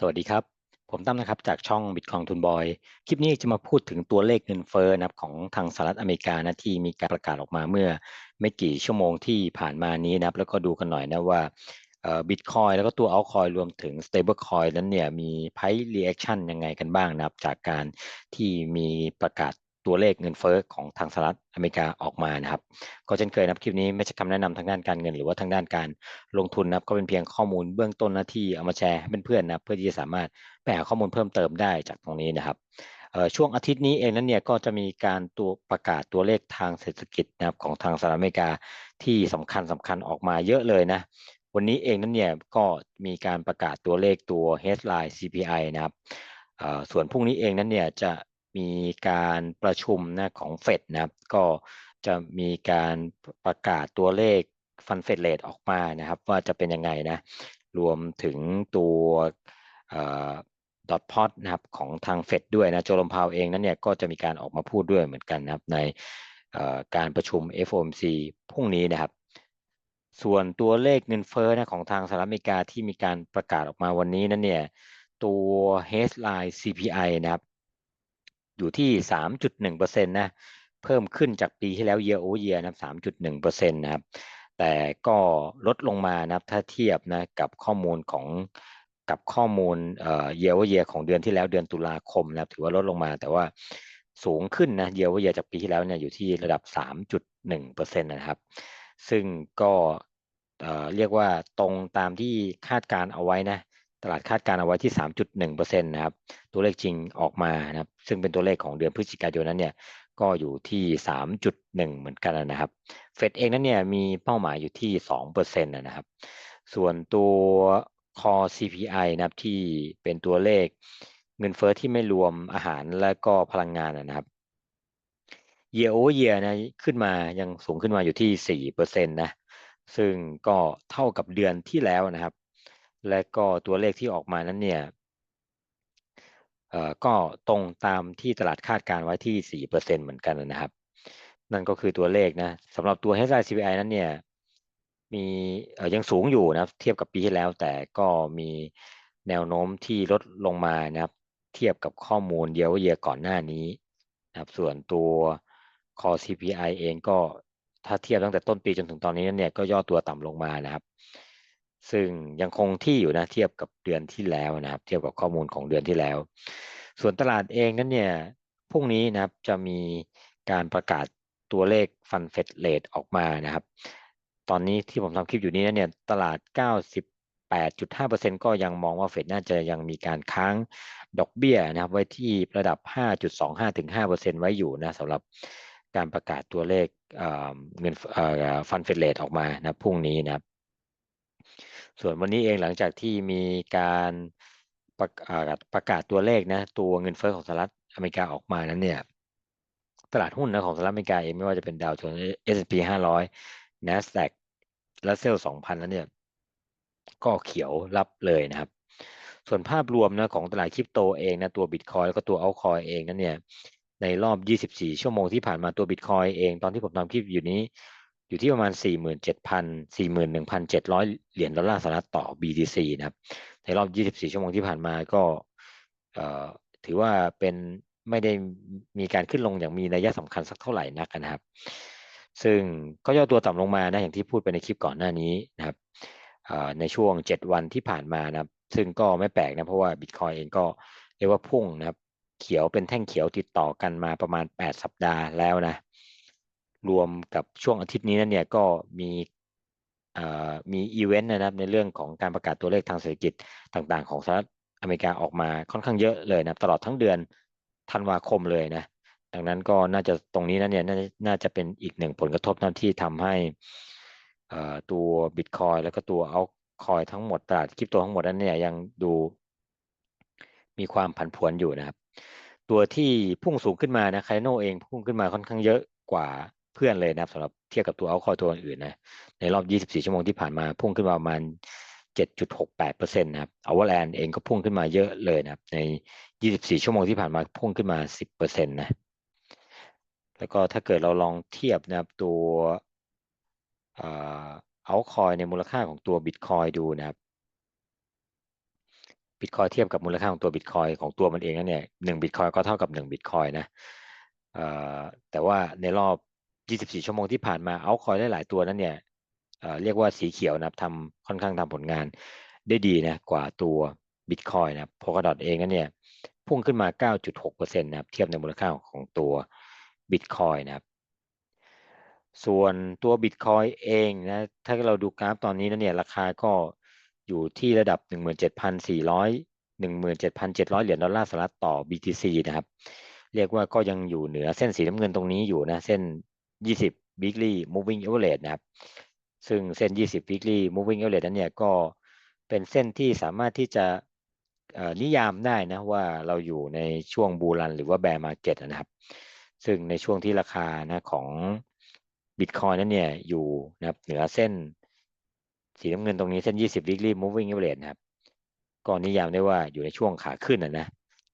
สวัสดีครับ ผมตั้มนะครับจากช่องบิตคองทุนบอย คลิปนี้จะมาพูดถึงตัวเลขเงินเฟ้อนะครับของทางสหรัฐอเมริกานะที่มีการประกาศออกมาเมื่อไม่กี่ชั่วโมงที่ผ่านมานี้นะครับแล้วก็ดูกันหน่อยนะว่าบิตคอยแล้วก็ตัวเอาคอยรวมถึง stable coin นั้นเนี่ยมีไพ่ reaction ยังไงกันบ้างนะครับจากการที่มีประกาศ ตัวเลขเงินเฟ้อของทางสหรัฐอเมริกาออกมานะครับ ก็เช่นเคยนะครับคลิปนี้ไม่ใช่คำแนะนำทางด้านการเงิน หรือว่าทางด้านการลงทุนนะครับก็เป็นเพียงข้อมูลเบื้องต้นนะที่เอามาแชร์ให้เพื่อนๆนะเพื่อที่จะสามารถไปหาข้อมูลเพิ่มเติมได้จากตรงนี้นะครับช่วงอาทิตย์นี้เองนั้นเนี่ยก็จะมีการตัวประกาศตัวเลขทางเศรษฐกิจนะครับของทางสหรัฐอเมริกาที่สำคัญสำคัญออกมาเยอะเลยนะวันนี้เองนั้นเนี่ยก็มีการประกาศตัวเลขตัว headline CPI นะครับส่วนพรุ่งนี้เองนั้นเนี่ยจะ มีการประชุมนะของเฟดนะครับ ก็จะมีการประกาศตัวเลขฟันเฟดเลทออกมานะครับ ว่าจะเป็นยังไงนะ รวมถึงตัวดอทพอตนะครับของทางเฟดด้วยนะโจลมพาวเองนั้นเนี่ยก็จะมีการออกมาพูดด้วยเหมือนกันนะครับในการประชุม FOMC พรุ่งนี้นะครับ ส่วนตัวเลขเงินเฟ้อนะของทางสหรัฐอเมริกาที่มีการประกาศออกมาวันนี้นั้นเนี่ยตัว headline CPI นะครับ อยู่ที่ 3.1%นะเพิ่มขึ้นจากปีที่แล้ว year over year นะ3.1%นะครับแต่ก็ลดลงมานะครับถ้าเทียบนะกับข้อมูลของกับข้อมูลเอ่อ year over year ของเดือนที่แล้วเดือนตุลาคมนะครับถือว่าลดลงมาแต่ว่าสูงขึ้นนะ year over year จากปีที่แล้วเนี่ยอยู่ที่ระดับ 3.1%นะครับ ซึ่งก็เอ่อเรียกว่าตรงตามที่คาดการเอาไว้นะ ตลาดคาดการเอาไว้ที่ 3.1%นะครับ ตัวเลขจริงออกมานะครับ ซึ่งเป็นตัวเลขของเดือนพฤศจิกายนนั้นเนี่ย ก็อยู่ที่ 3.1 เหมือนกันนะครับ เฟดเองนั้นเนี่ยมีเป้าหมายอยู่ที่ 2%นะครับ ส่วนตัว Core CPI นะครับที่เป็นตัวเลขเงินเฟอ้อที่ไม่รวมอาหารและก็พลังงานนะครับ year over year นะขึ้นมายังสูงขึ้นมาอยู่ที่4%นะซึ่งก็เท่ากับเดือนที่แล้วนะครับ และก็ตัวเลขที่ออกมานั้นเนี่ยก็ตรงตามที่ตลาดคาดการไว้ที่4%เหมือนกันนะครับ นั่นก็คือตัวเลขนะสำหรับตัว HSI CPI นั้นเนี่ยมียังสูงอยู่นะเทียบกับปีที่แล้ว แต่ก็มีแนวโน้มที่ลดลงมานะครับ เทียบกับข้อมูลเดียวเยียก่อนหน้านี้นะครับ ส่วนตัว Core CPI เองก็ถ้าเทียบตั้งแต่ต้นปีจนถึงตอนนี้เนี่ยก็ย่อตัวต่ำลงมานะครับ ซึ่งยังคงที่อยู่นะเทียบกับเดือนที่แล้วนะครับ เทียบกับข้อมูลของเดือนที่แล้ว ส่วนตลาดเองนั้นเนี่ยพรุ่งนี้นะครับจะมีการประกาศตัวเลขฟันเฟดเลทออกมานะครับ ตอนนี้ที่ผมทำคลิปอยู่นี้เนี่ยตลาด 98.5%ก็ยังมองว่าเฟดน่าจะยังมีการค้างดอกเบี้ยนะครับ ไว้ที่ระดับ 5.25ถึง5%ไว้อยู่นะสำหรับการประกาศตัวเลขเงินฟันเฟดเลทออกมานะพรุ่งนี้นะครับ ส่วนวันนี้เองหลังจากที่มีการประกาศประกาศตัวเลขนะตัวเงินเฟ้อของสหรัฐอเมริกาออกมานั้นเนี่ยตลาดหุ้นนะของสหรัฐอเมริกาเองไม่ว่าจะเป็นดาวโจนส์ S&P 500 NASDAQ และเซล2,000แล้วเนี่ยก็เขียวรับเลยนะครับ ส่วนภาพรวมนะของตลาดคริปโตเองนะตัวบิตคอยแล้วก็ตัวอัลคอยเองนั้นเนี่ยในรอบ 24 ชั่วโมงที่ผ่านมาตัวบิตคอยเองตอนที่ผมทำคลิปอยู่นี้ อยู่ที่ประมาณ 47,000 41,700 เหรียญดอลลาร์สหรัฐต่อ BTC นะครับ ในรอบ 24 ชั่วโมงที่ผ่านมาก็ถือว่าเป็นไม่ได้มีการขึ้นลงอย่างมีนัยสำคัญสักเท่าไหร่นักนะครับ ซึ่งก็ย่อตัวต่ำลงมานะอย่างที่พูดไปในคลิปก่อนหน้านี้นะครับในช่วง 7 วันที่ผ่านมานะครับ ซึ่งก็ไม่แปลกนะเพราะว่าบิตคอยเองก็เรียกว่าพุ่งนะครับ เขียวเป็นแท่งเขียวติดต่อกันมาประมาณ 8 สัปดาห์แล้วนะ รวมกับช่วงอาทิตย์นี้นั่นเนี่ยก็มีมีอีเวนต์นะครับในเรื่องของการประกาศตัวเลขทางเศรษฐกิจต่างๆ ของสหรัฐอเมริกาออกมาค่อนข้างเยอะเลยนะตลอดทั้งเดือนธันวาคมเลยนะดังนั้นก็น่าจะตรงนี้นั่นเนี่ยน่าจะเป็นอีกหนึ่งผลกระทบนั่นที่ทำให้ตัวบิตคอยแล้วก็ตัวเอาคอยทั้งหมดตลาดคริปโตทั้งหมดนั้นเนี่ยยังดูมีความผันผวนอยู่นะครับ ตัวที่พุ่งสูงขึ้นมานะคาร์โนเองพุ่งขึ้นมาค่อนข้างเยอะกว่า เพื่อนเลยนะครับสำหรับเทียบกับตัวเอาคอยตัวอื่นนะในรอบ 24 ชั่วโมงที่ผ่านมาพุ่งขึ้นมาประมาณ 7.68%นะครับเอาวอลแลนเองก็พุ่งขึ้นมาเยอะเลยนะครับใน 24 ชั่วโมงที่ผ่านมาพุ่งขึ้นมา 10%นะแล้วก็ถ้าเกิดเราลองเทียบนะครับตัวเอาคอยในมูลค่าของตัวบิตคอยดูนะครับบิตคอยเทียบกับมูลค่าของตัวบิตคอยของตัวมันเองนั้นเนี่ยหนึ่งบิตคอยก็เท่ากับหนึ่งบิตคอยนะแต่ว่าในรอบ 24 ชั่วโมงที่ผ่านมาเอาคอยได้หลายตัวนั้นเนี่ยเเรียกว่าสีเขียวนับทำค่อนข้างทำผลงานได้ดีนะกว่าตัวบิตคอยนะครับโพกดอทเองนั้นเนี่ยพุ่งขึ้นมา 9.6%นะครับเทียบในมูลค่าของตัวบิตคอยนะครับส่วนตัวบิตคอยเองนะถ้าเราดูกราฟตอนนี้นะเนี่ยราคาก็อยู่ที่ระดับ 17,400 17,700 เหรียญดอลลาร์สหรัฐต่อ BTC นะครับ เรียกว่าก็ยังอยู่เหนือเส้นสีน้ำเงินตรงนี้อยู่นะ เส้น 20 weekly moving average นะครับ ซึ่งเส้น 20 weekly moving average นั้นเนี่ยก็เป็นเส้นที่สามารถที่จะนิยามได้นะว่าเราอยู่ในช่วงบูรันหรือว่าแบร์มาร์เก็ตนะครับ ซึ่งในช่วงที่ราคานะของบิตคอยนั้นเนี่ยอยู่นะครับเหนือเส้นสีน้ำเงินตรงนี้เส้น 20 weekly moving average นะครับก็นิยามได้ว่าอยู่ในช่วงขาขึ้นนะนะ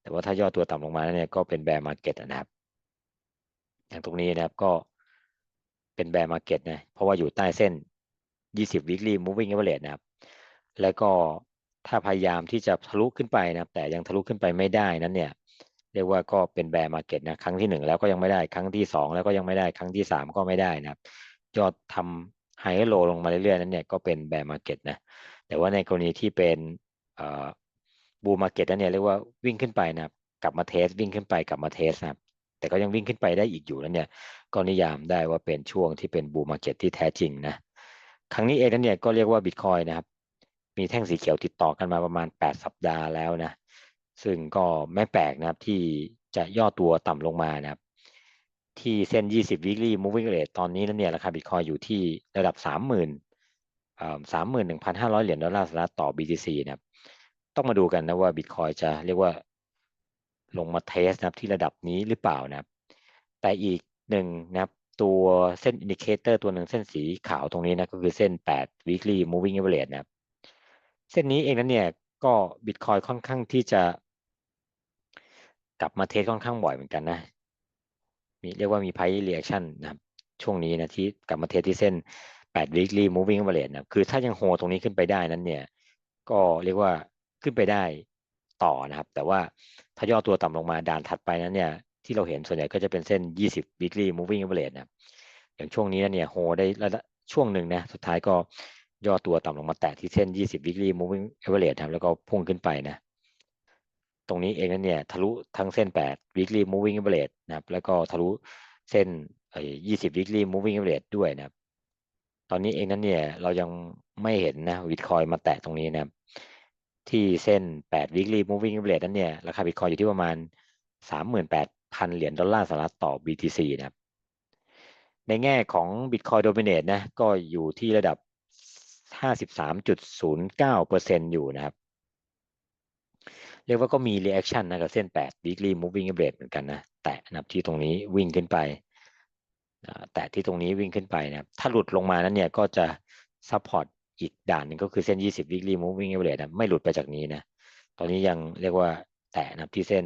แต่ว่าถ้าย่อตัวต่ำลงมาเนี่ยก็เป็นแบร์มาร์เก็ตนะครับ อย่างตรงนี้นะครับก็ เป็นแบร์มาร์เก็ตนะเพราะว่าอยู่ใต้เส้น 20 weekly moving average นะครับ แล้วก็ถ้าพยายามที่จะทะลุขึ้นไปนะแต่ยังทะลุขึ้นไปไม่ได้นั้นเนี่ย เรียกว่าก็เป็นแบร์มาร์เก็ตนะครั้งที่หนึ่งแล้วก็ยังไม่ได้ครั้งที่สองแล้วก็ยังไม่ได้ครั้งที่สามก็ไม่ได้นะครับยอดทำไฮโลลงมาเรื่อยๆนั้นเนี่ยก็เป็นแบร์มาร์เก็ตนะแต่ว่าในกรณีที่เป็นบูมาร์เก็ตนั้นเนี่ยเรียกว่าวิ่งขึ้นไปนะครับกลับมาเทสวิ่งขึ้นไปกลับมาเทสนะครับแต่ก็ยังวิ่งขึ้นไปได้อีกอยู่นั้นเนี่ย ก็นิยามได้ว่าเป็นช่วงที่เป็นบูมาร์เก็ตที่แท้จริงนะครั้งนี้เองนั้นเนี่ยก็เรียกว่าบิตคอยนะครับ มีแท่งสีเขียวติดต่อกันมาประมาณ 8 สัปดาห์แล้วนะ ซึ่งก็ไม่แปลกนะครับที่จะย่อตัวต่ำลงมานะครับ ที่เส้น 20 weekly moving average ตอนนี้นั้นเนี่ยราคาบิตคอยอยู่ที่ระดับ 30,000อ่า31,500 เหรียญดอลลาร์สหรัฐต่อ BTC นะครับ ต้องมาดูกันนะว่าบิตคอยจะเรียกว่าลงมาเทสนะครับที่ระดับนี้หรือเปล่านะครับ แต่อีก หนึ่งนะครับตัวเส้นอินดิเคเตอร์ตัวหนึ่งเส้นสีขาวตรงนี้นะก็คือเส้น 8 weekly moving average นะครับ เส้นนี้เองนั้นเนี่ยก็บิตคอยค่อนข้างที่จะ กลับมาเทสค่อนข้างบ่อยเหมือนกันนะ มีเรียกว่ามี price reaction นะครับ ช่วงนี้นะที่กลับมาเทสที่เส้น 8 weekly moving average นะคือถ้ายังโฮตรงนี้ขึ้นไปได้นั้นเนี่ย ก็เรียกว่าขึ้นไปได้ต่อนะครับ แต่ว่าถ้าย่อตัวต่ำลงมาด่านถัดไปนั้นเนี่ย ที่เราเห็นส่วนใหญ่ก็จะเป็นเส้น 20 weekly moving average นะอย่างช่วงนี้เนี่ยโฮได้ระดับช่วงหนึ่งนะสุดท้ายก็ย่อตัวต่ำลงมาแตะที่เส้น 20 weekly moving average ครับแล้วก็พุ่งขึ้นไปนะตรงนี้เองนั้นเนี่ยทะลุทั้งเส้น 8 weekly moving average นะครับแล้วก็ทะลุเส้นไอ้20 weekly moving average ด้วยนะครับตอนนี้เองนั้นเนี่ยเรายังไม่เห็นนะบิตคอยมาแตะตรงนี้นะครับที่เส้น 8 weekly moving average นั้นเนี่ยราคาบิตคอยอยู่ที่ประมาณ 38 38,000เหรียญดอลลาร์สหรัฐต่อ BTC นะครับ ในแง่ของ Bitcoin Dominate นะก็อยู่ที่ระดับ 53.09%อยู่นะครับ เรียกว่าก็มี reaction นะกับเส้น 8 weekly moving average เหมือนกันนะ แตะนับที่ตรงนี้วิ่งขึ้นไป แตะที่ตรงนี้วิ่งขึ้นไปนะครับ ถ้าหลุดลงมานั้นเนี่ยก็จะ support อีกด่านหนึ่งก็คือเส้น 20 weekly moving average นะไม่หลุดไปจากนี้นะ ตอนนี้ยังเรียกว่าแตะนับที่เส้น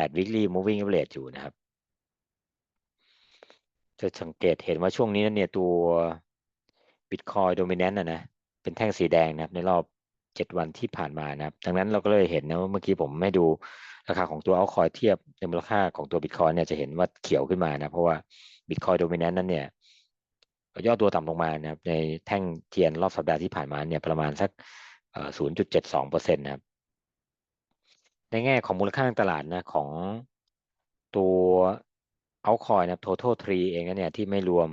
8 weekly moving average อยู่นะครับ จะสังเกตเห็นว่าช่วงนี้นั้นเนี่ยตัว Bitcoin Dominant นะนะเป็นแท่งสีแดงนะครับ ในรอบ 7 วันที่ผ่านมานะครับ ดังนั้นเราก็เลยเห็นนะว่าเมื่อกี้ผมไม่ดูราคาของตัว altcoin เทียบในมูลค่าของตัว Bitcoin เนี่ยจะเห็นว่าเขียวขึ้นมานะ เพราะว่า Bitcoin Dominant นั้นเนี่ยย่อตัวต่ำลงมานะครับในแท่งเทียนรอบสัปดาห์ที่ผ่านมาเนี่ยประมาณสัก 0.72%นะครับ ในแง่ของมูลค่าตลาดนะของตัวเอาคอยนะครับ total tree เองนะเนี่ยที่ไม่รวม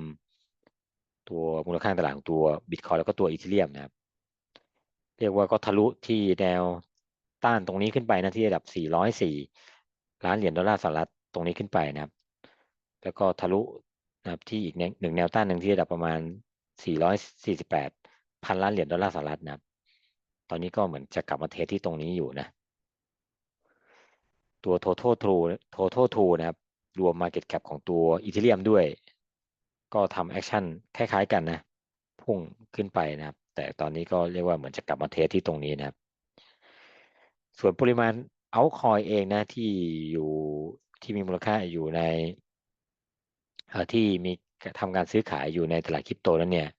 ตัวมูลค่าตลาดของตัว Bitcoin แล้วก็ตัวอีเทเรียมนะครับ เรียกว่าก็ทะลุที่แนวต้านตรงนี้ขึ้นไปนะที่ระดับ 404 ล้านเหรียญดอลลาร์สหรัฐตรงนี้ขึ้นไปนะครับ แล้วก็ทะลุนะครับที่อีกหนึ่งแนวต้านหนึ่งที่ระดับประมาณ 448 พันล้านเหรียญดอลลาร์สหรัฐนะครับ ตอนนี้ก็เหมือนจะกลับมาเทสที่ตรงนี้อยู่นะ ตัว total true total true นะครับ รวม market cap ของตัวอีเทเรียมด้วย ก็ทำแอคชั่นคล้ายๆกันนะ พุ่งขึ้นไปนะครับ แต่ตอนนี้ก็เรียกว่าเหมือนจะกลับมาเทสที่ตรงนี้นะครับ ส่วนปริมาณเอาคอยเองนะที่อยู่ที่มีมูลค่าอยู่ในที่มีทำการซื้อขายอยู่ในตลาดคริปโตนั้นเนี่ย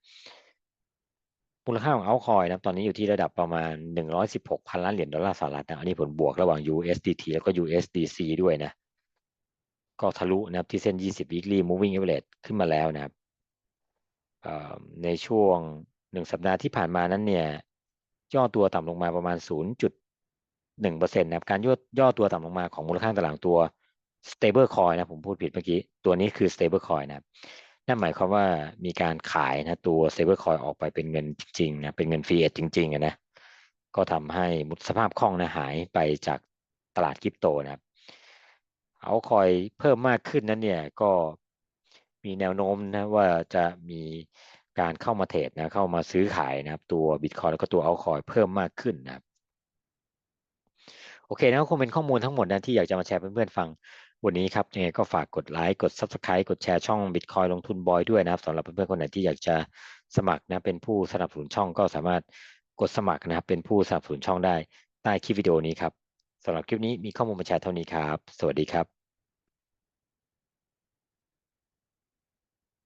มูลค่าของ altcoin นะครับตอนนี้อยู่ที่ระดับประมาณ 116 พันล้านเหรียญดอลลาร์สหรัฐนะอันนี้ผลบวกระหว่าง USDT แล้วก็ USDC ด้วยนะ ก็ทะลุนะครับที่เส้น 20 weekly moving average ขึ้นมาแล้วนะครับในช่วงหนึ่งสัปดาห์ที่ผ่านมานั้นเนี่ย ย่อตัวต่ำลงมาประมาณ 0.1%นะครับการย่อย่อตัวต่ำลงมาของมูลค่าตลาดตัว stable coin นะผมพูดผิดเมื่อกี้ ตัวนี้คือ stable coin นะครับ นั่นหมายความว่ามีการขายนะตัว stable coin ออกไปเป็นเงินจริงๆนะเป็นเงิน fiat จริงๆนะก็ทำให้สภาพคล่องนะหายไปจากตลาดคริปโตนะครับ เอาคอยเพิ่มมากขึ้นนั้นเนี่ยก็มีแนวโน้มนะว่าจะมีการเข้ามาเทรดนะเข้ามาซื้อขายนะครับตัวบิตคอยแล้วก็ตัวเอาคอยเพิ่มมากขึ้นนะครับ โอเคนะก็คงเป็นข้อมูลทั้งหมดนะที่อยากจะมาแชร์เพื่อนๆฟังวันนี้ครับยังไงก็ฝากกดไลค์กด Subscribe กดแชร์ช่อง Bitcoin ลงทุนบอยด้วยนะครับสำหรับเพื่อนๆคนไหนที่อยากจะสมัครนะเป็นผู้สนับสนุนช่องก็สามารถกดสมัครนะครับเป็นผู้สนับสนุนช่องได้ใต้คลิปวิดีโอนี้ครับสำหรับคลิปนี้มีข้อมูลมาแชร์เท่านี้ครับ สวัสดีครับ